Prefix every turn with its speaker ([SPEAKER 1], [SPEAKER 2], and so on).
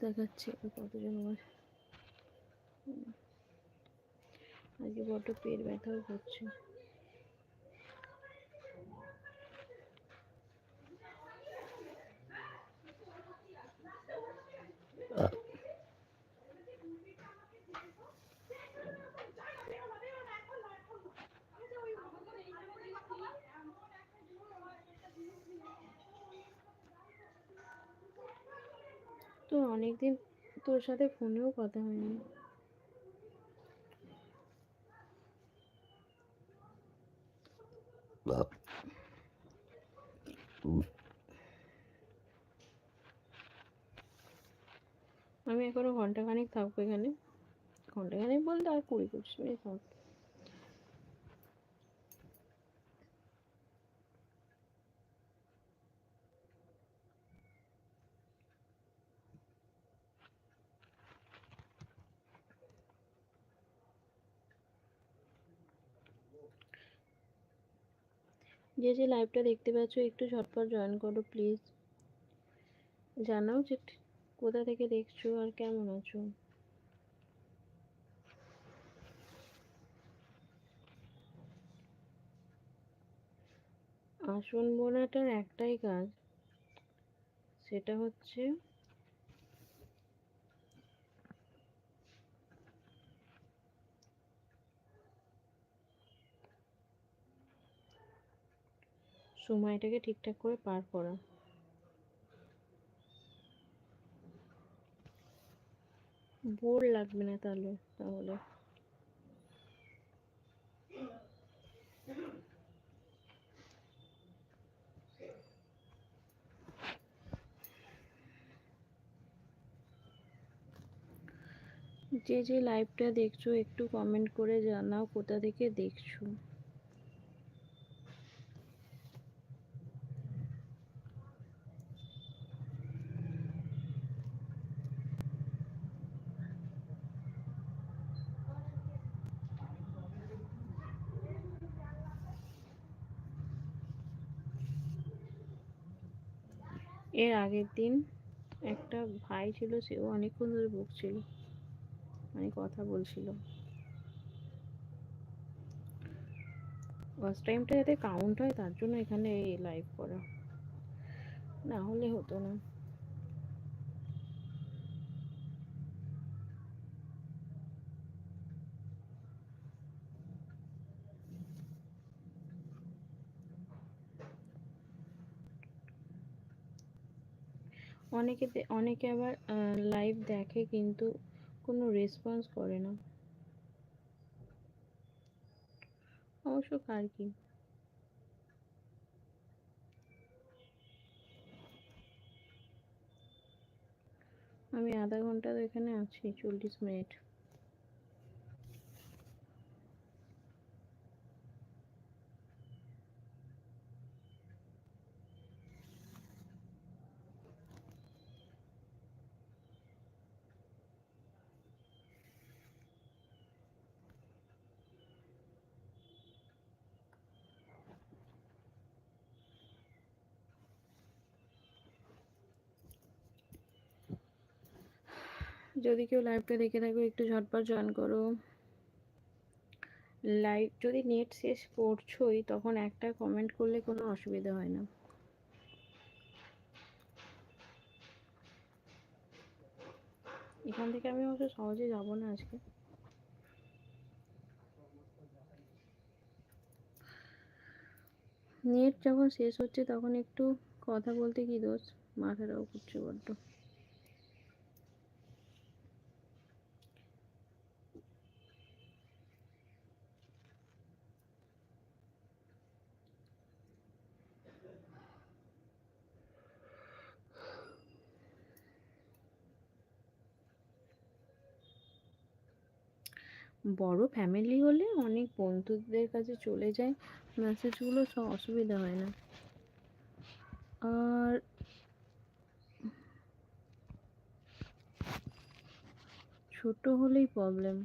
[SPEAKER 1] দেখাচ্ছে কতজন আমার। আজকে বড্ড পেট ব্যথাও করছে তো অনেকদিন তোর সাথে ফোনেও কথা হয়নি। আমি এখনও ঘন্টাখানেক থাকব এখানে। ঘন্টাখানেক বলতে আর কুড়ি পঁচিশ মিনিট থাকব যে যে লাইভটা দেখতে পাচ্ছ, একটু ঝটপট জয়েন করো প্লিজ জানাও যে কোথা থেকে দেখছ আর কেমন আছো? আসন বোনাটার একটাই কাজ, সেটা হচ্ছে সময়টাকে ঠিকঠাক করে পার করা। বোর লাগবে না তাহলে তাহলে। যে যে লাইভটা দেখছ, একটু কমেন্ট করে জানাও, কোথা থেকে দেখছ? এর আগের দিন একটা ভাই ছিল সে ও অনেকক্ষণ ধরে বকছিল মানে কথা বলছিল। ফার্স্ট টাইমটা যাতে কাউন্ট হয়, তার জন্য এখানে এই লাইভ করা। না হলে হতো না। অনেকে অনেকে আবার লাইভ দেখে কিন্তু কোনো রেসপন্স করে না। অবশ্য কার কি? আমি আধা ঘণ্টা তো এখানে আছি, চল্লিশ মিনিট। যদি কেউ লাইভটা দেখে থাকো, একটু ঝটপট জয়েন করো। লাইভ যদি নেট শেষ করছোই, তখন একটা কমেন্ট করলে কোনো অসুবিধা হয় না। এখান থেকে আমি অবশ্য সহজে যাব না আজকে। নেট যখন শেষ হচ্ছে, তখন একটু কথা বলতে কি দোষ? মাথাটাও ঘুরছে বড্ড। বড় ফ্যামিলি হলে অনেক বন্ধুদের কাছে চলে যায়। মেসেজগুলো সব অসুবিধা হয় না। আর ছোট হলেই প্রবলেম